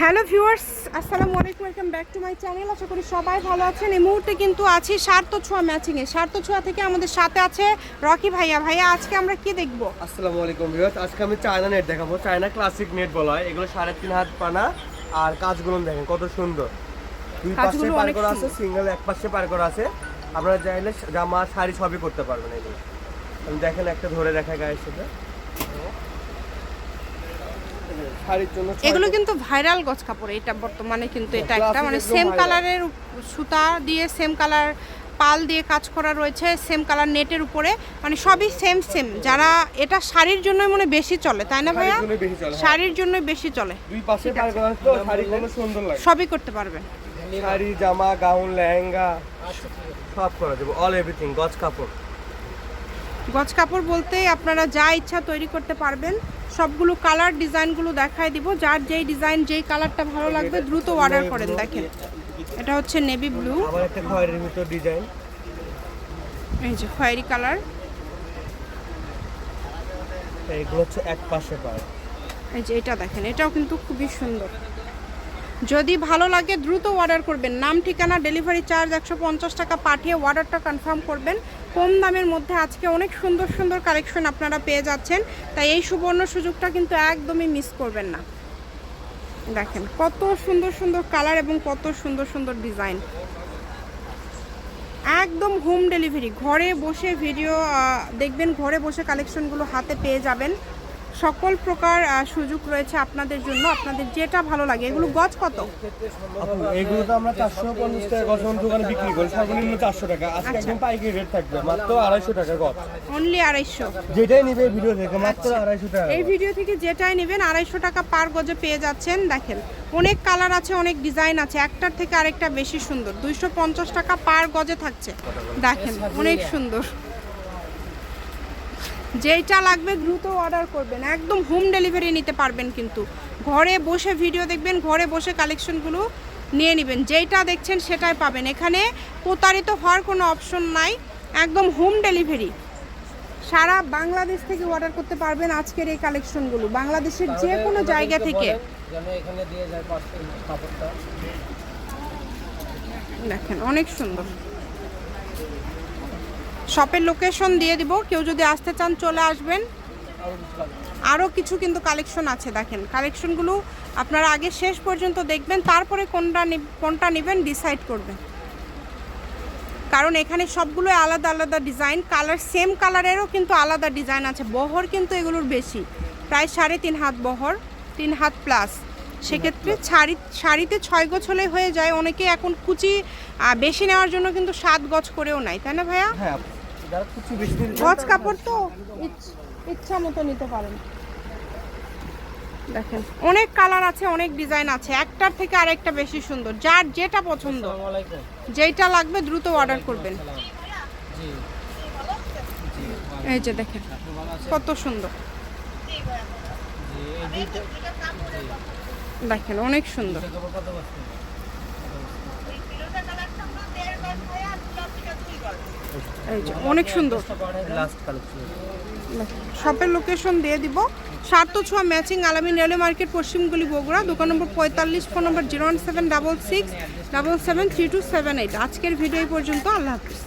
Hello viewers আসসালামু আলাইকুম welcome back to my channel. আশা করি সবাই ভালো আছেন। এই মুহূর্তে কিন্তু আছি সার্থ ছোঁয়া ম্যাচিংয়ে সার্থ ছোঁয়া থেকে আমাদের সাথে আছে রকি ভাইয়া। ভাইয়া আজকে আমরা কি দেখব? আসসালামু আলাইকুম ভিউয়ার্স। আজকে আমি চায়না নেট দেখাবো। চায়না ক্লাসিক নেট বলা হয়। এগুলো সাড়ে তিন হাত পানা আর কাজগুলো দেখেন কত সুন্দর। দুই পাশে পার করা আছে সিঙ্গেল এক পাশে পার করা আছে। আপনারা চাইলে জামা শাড়ি সবই করতে পারবেন এগুলো। দেখেন একটা ধরে রাখা গায়ের সাথে। শাড়ির জন্য এগুলো কিন্তু ভাইরাল গছ কাপড় এটা বর্তমানে কিন্তু এটা একটা মানে সেম কালারের সুতা দিয়ে সেম কালার পাল দিয়ে কাজ করা রয়েছে সেম কালার নেটের উপরে। মানে সবই সেম সেম যারা এটা শাড়ির জন্যই মনে বেশি চলে তাই না ভাইয়া? শাড়ির জন্যই বেশি চলে, হ্যাঁ। বেশি চলে। দুই পাশে সুন্দর লাগে। সবই করতে পারবেন শাড়ি জামা গাউন লেহেঙ্গা সব করা যাবে অল এভরিথিং গজ কাপড়। গজ কাপড় বলতে আপনারা যা ইচ্ছা তৈরি করতে পারবেন। সবগুলো কালার ডিজাইনগুলো দেখায় দিব। যার যেই ডিজাইন যেই কালারটা ভালো লাগবে দ্রুত অর্ডার করেন দেখেন। এটা হচ্ছে নেভি ব্লু ডিজাইন। এই যে খয়েরি কালার। এইগুলো হচ্ছে এক পাশে পার এই যে এটা দেখেন এটাও কিন্তু খুবই সুন্দর। যদি ভালো লাগে দ্রুত অর্ডার করবেন। নাম ঠিকানা ডেলিভারি চার্জ একশো পঞ্চাশ টাকা পাঠিয়ে অর্ডারটা কনফার্ম করবেন। কম দামের মধ্যে আজকে অনেক সুন্দর সুন্দর কালেকশন আপনারা পেয়ে যাচ্ছেন। তাই এই সুবর্ণ সুযোগটা কিন্তু একদমই মিস করবেন না। দেখেন কত সুন্দর সুন্দর কালার এবং কত সুন্দর সুন্দর ডিজাইন। একদম হোম ডেলিভারি। ঘরে বসে ভিডিও দেখবেন ঘরে বসে কালেকশনগুলো হাতে পেয়ে যাবেন। সকল প্রকার সুযোগ রয়েছে আপনাদের জন্য আপনাদের যেটা ভালো লাগে। এগুলো গজ কত? আপু, এইগুলো তো আমরা চারশো পঞ্চাশ টাকা গজ দোকানে বিক্রি করি সর্বনিম্ন চারশো টাকা। আজকে একদম পাইকারি রেট থাকবে মাত্র আড়াইশো টাকা গজ। অনলি আড়াইশো। যেটাই নিবে ভিডিও থেকে মাত্র আড়াইশো টাকা এই ভিডিও থেকে যেটাই নেবেন আড়াইশো টাকা পার গজে পেয়ে যাচ্ছেন দেখেন। অনেক কালার আছে অনেক ডিজাইন আছে একটার থেকে আরেকটা বেশি সুন্দর। দুইশো পঞ্চাশ টাকা পার গজে থাকছে দেখেন অনেক সুন্দর। যেইটা লাগবে দ্রুত অর্ডার করবেন। একদম হোম ডেলিভারি নিতে পারবেন কিন্তু। ঘরে বসে ভিডিও দেখবেন ঘরে বসে কালেকশনগুলো নিয়ে নেবেন। যেইটা দেখছেন সেটাই পাবেন। এখানে প্রতারিত হওয়ার কোনো অপশন নাই। একদম হোম ডেলিভারি সারা বাংলাদেশ থেকে অর্ডার করতে পারবেন আজকের এই কালেকশনগুলো বাংলাদেশের যে কোনো জায়গা থেকে। দেখেন অনেক সুন্দর। শপের লোকেশন দিয়ে দিব। কেউ যদি আসতে চান চলে আসবেন। আরও কিছু কিন্তু কালেকশন আছে দেখেন। কালেকশনগুলো আপনারা আগে শেষ পর্যন্ত দেখবেন তারপরে কোনটা কোনটা নেবেন ডিসাইড করবেন। কারণ এখানে সবগুলো আলাদা আলাদা ডিজাইন কালার সেম কালারেরও কিন্তু আলাদা ডিজাইন আছে। বহর কিন্তু এগুলোর বেশি। প্রায় সাড়ে তিন হাত বহর তিন হাত প্লাস সেক্ষেত্রে শাড়ি শাড়িতে ছয় গছ হলে হয়ে যায়। অনেকে এখন কুচি বেশি নেওয়ার জন্য কিন্তু সাত গছ করেও নাই। তাই না ভাইয়া? গজ কাপড় তো ইচ- ইচ্ছা মতো নিতে পারেন। দেখেন অনেক কালার আছে অনেক ডিজাইন আছে। একটার থেকে আরেকটা বেশি সুন্দর যার যেটা পছন্দ। যেইটা লাগবে দ্রুত অর্ডার করবেন। এই যে দেখেন কত সুন্দর। দেখেন অনেক সুন্দর কাপড় কত বস্তু এই যে অনেক সুন্দর। শপের লোকেশন দিয়ে দিব। সার্থ ছোঁয়া ম্যাচিং আলামিন রেলওয়ে মার্কেট পশ্চিমগুলি বগুড়া দোকান নম্বর পঁয়তাল্লিশ phone number zero one seven double six double seven three two seven eight. আজকের ভিডিও পর্যন্ত আল্লাহ হাফিজ।